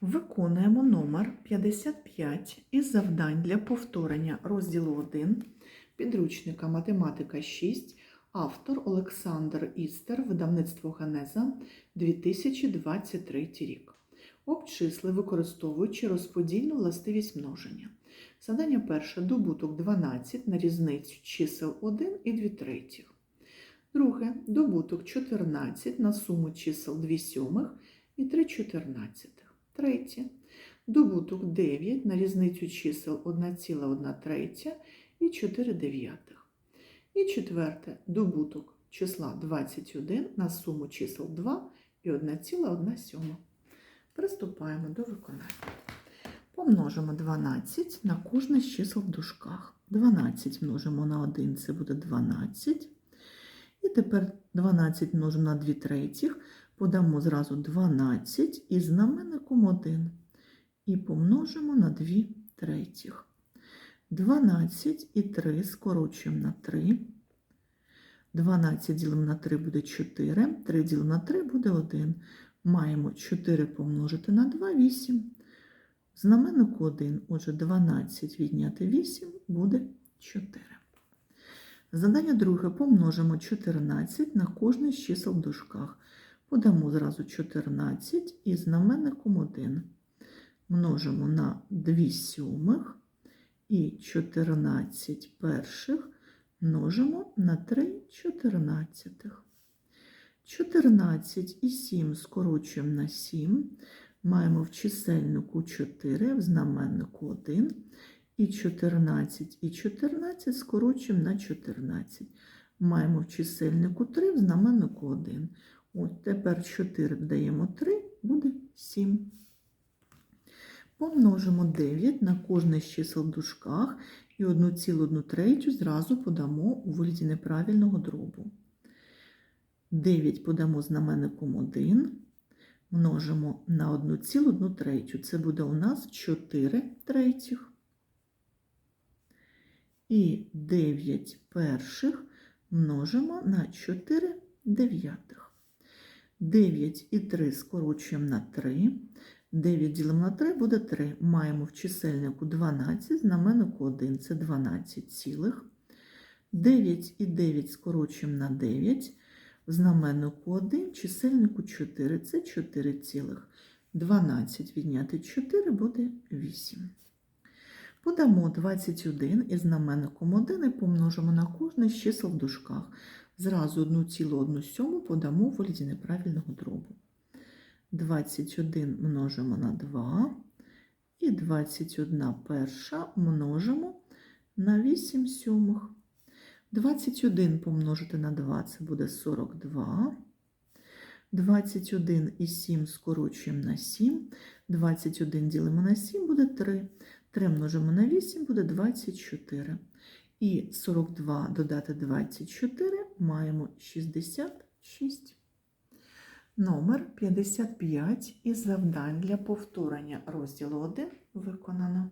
Виконуємо номер 55 із завдань для повторення розділу 1 підручника Математика 6, автор Олександр Істер, видавництво Генеза 2023 рік. Обчисли, використовуючи розподільну властивість множення. Задання перше добуток 12 на різницю чисел 1 і 2 третіх. Друге добуток 14 на суму чисел 2 сьомих і 3 чотирнадцятих. Третє. Добуток 9 на різницю чисел 1,1 третя і 4 дев'ятих. І четверте. Добуток числа 21 на суму чисел 2 і 1,1 сьома. Приступаємо до виконання. Помножимо 12 на кожне з чисел в дужках. 12 множимо на 1, це буде 12. І тепер 12 множимо на 2 третіх, подамо зразу 12 із знаменником 1. І помножимо на 2 третіх. 12 і 3 скорочуємо на 3. 12 ділимо на 3 буде 4. 3 ділимо на 3 буде 1. Маємо 4 помножити на 2 8. Знаменнику 1, отже, 12 відняти 8 буде 4. Задання друге помножимо 14 на кожне з чисел в дужках. Подамо зразу 14 і знаменником 1. Множимо на 2 сьомих і 14 перших множимо на 3 чотирнадцятих. 14 і 7 скорочуємо на 7. Маємо в чисельнику 4, в знаменнику 1. І 14 і 14 скорочуємо на 14. Маємо в чисельнику 3, в знаменнику 1. От тепер 4 додаємо 3, буде 7. Помножимо 9 на кожне з чисел в дужках і 1,1 третю зразу подамо у вигляді неправильного дробу. 9 подамо знаменником 1, множимо на 1,1 третю. Це буде у нас 4 третіх. І 9 перших множимо на 4 дев'ятих. 9 і 3 скорочуємо на 3. 9 ділимо на 3 буде 3. Маємо в чисельнику 12, знаменнику 1 це 12 цілих. 9 і 9 скорочуємо на 9. В знаменнику 1, чисельнику 4 це 4 цілих. 12 відняти 4 буде 8. Подамо 21 із знаменником 1 і помножимо на кожне з чисел в дужках. Зразу 1,1 сьому подамо в вигляді неправильного дробу. 21 множимо на 2 і 21 перша множимо на 8 сьомих. 21 помножити на 2 це буде 42. 21 і 7 скорочуємо на 7. 21 ділимо на 7 буде 3. 3 множимо на 8 буде 24. І 42 додати 24 маємо 66. Номер 55 із завдань для повторення розділу 1 виконано.